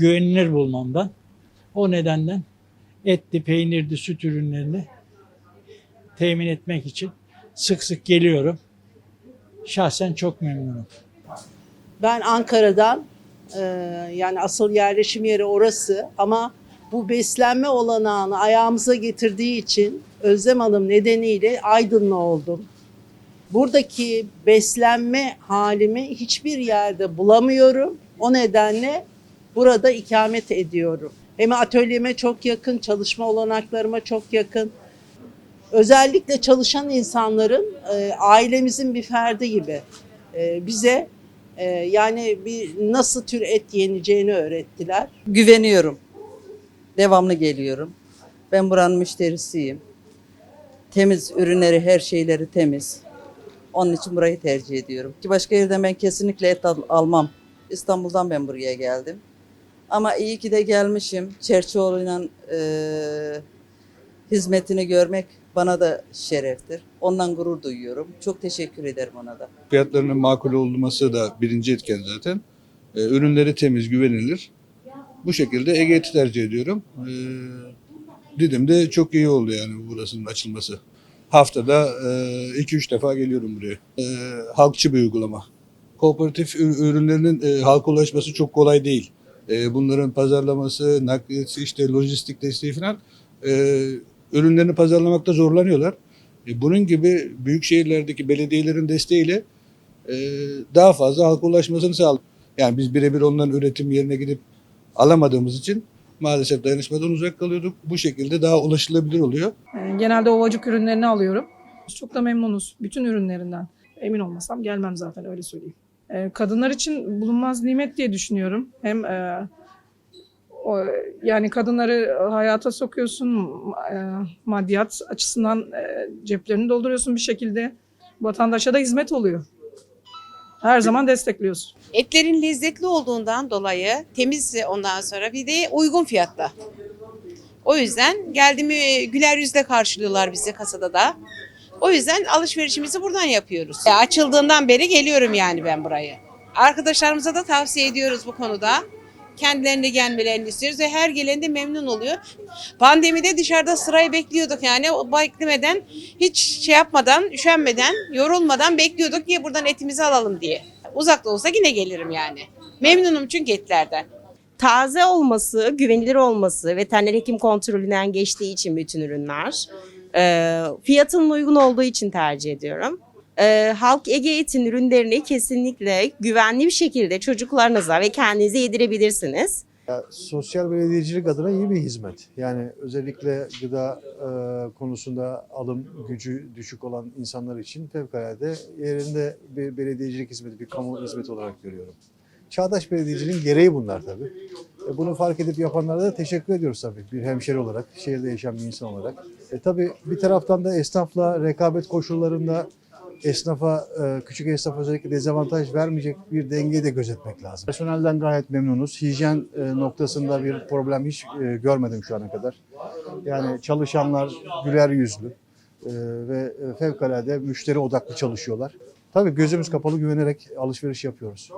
güvenilir bulmamdan. O nedenden etli, peynirli, süt ürünlerini temin etmek için sık sık geliyorum. Şahsen çok memnunum. Ben Ankara'dan e, yani asıl yerleşim yeri orası ama bu beslenme olanağını ayağımıza getirdiği için Özlem Hanım nedeniyle Aydınlı oldum. Buradaki beslenme halimi hiçbir yerde bulamıyorum. O nedenle burada ikamet ediyorum. Hem atölyeme çok yakın, çalışma olanaklarıma çok yakın. Özellikle çalışan insanların e, ailemizin bir ferdi gibi e, bize ee, yani bir nasıl tür et yeneceğini öğrettiler. güveniyorum. Devamlı geliyorum. Ben buranın müşterisiyim. Temiz ürünleri, her şeyleri temiz. Onun için burayı tercih ediyorum. Ki başka yerden ben kesinlikle et al- almam. İstanbul'dan ben buraya geldim. Ama iyi ki de gelmişim. Çerçoğlu'yla eee hizmetini görmek bana da şereftir. Ondan gurur duyuyorum. Çok teşekkür ederim ona da. Fiyatlarının makul olması da birinci etken zaten. Ee, ürünleri temiz, güvenilir. Bu şekilde Ege eti tercih ediyorum. Ee, Didim'de çok iyi oldu yani burasının açılması. Haftada 2-3 defa geliyorum buraya. Ee, halkçı bir uygulama. Kooperatif ür- ürünlerinin e, halka ulaşması çok kolay değil. Ee, bunların pazarlaması, nakliyesi, işte lojistik desteği falan e, ürünlerini pazarlamakta zorlanıyorlar. E, bunun gibi büyük şehirlerdeki belediyelerin desteğiyle e, daha fazla halka ulaşmasını sağlıyor. Yani biz birebir onların üretim yerine gidip alamadığımız için maalesef dayanışmadan uzak kalıyorduk. Bu şekilde daha ulaşılabilir oluyor. Ee, Genelde ovacık ürünlerini alıyorum. Çok da memnunuz bütün ürünlerinden. Emin olmasam gelmem zaten öyle söyleyeyim. Ee, Kadınlar için bulunmaz nimet diye düşünüyorum. Hem e, o, yani kadınları hayata sokuyorsun, e, maddiyat açısından e, ceplerini dolduruyorsun bir şekilde. Vatandaşa da hizmet oluyor. Her zaman destekliyorsun. Etlerin lezzetli olduğundan dolayı temiz ondan sonra bir de uygun fiyatta. O yüzden geldiğimi güler yüzle karşılıyorlar bizi kasada da. O yüzden alışverişimizi buradan yapıyoruz. E, açıldığından beri geliyorum yani ben buraya. Arkadaşlarımıza da tavsiye ediyoruz bu konuda. Kendilerine gelmelerini istiyoruz ve her gelen de memnun oluyor. Pandemide dışarıda sırayı bekliyorduk yani o beklemeden hiç şey yapmadan, üşenmeden, yorulmadan bekliyorduk ki buradan etimizi alalım diye. Uzakta olsa yine gelirim yani. Memnunum çünkü etlerden. taze olması, güvenilir olması, veteriner hekim kontrolünden geçtiği için bütün ürünler, e, fiyatının uygun olduğu için tercih ediyorum. E, Halk Ege Et'in ürünlerini kesinlikle güvenli bir şekilde çocuklarınıza ve kendinize yedirebilirsiniz. Sosyal belediyecilik adına iyi bir hizmet. Yani özellikle gıda e, konusunda alım gücü düşük olan insanlar için fevkalade yerinde bir belediyecilik hizmeti, bir kamu hizmeti olarak görüyorum. Çağdaş belediyeciliğin gereği bunlar tabii. E, bunu fark edip yapanlara da teşekkür ediyoruz tabii bir hemşeri olarak, şehirde yaşayan bir insan olarak. E, tabii bir taraftan da esnafla rekabet koşullarında esnafa, e, küçük esnaf özellikle dezavantaj vermeyecek bir dengeyi de gözetmek lazım. Personelden gayet memnunuz. Hijyen e, noktasında bir problem hiç e, görmedim şu ana kadar. Yani çalışanlar güler yüzlü ve fevkalade müşteri odaklı çalışıyorlar. Tabii gözümüz kapalı güvenerek alışveriş yapıyoruz.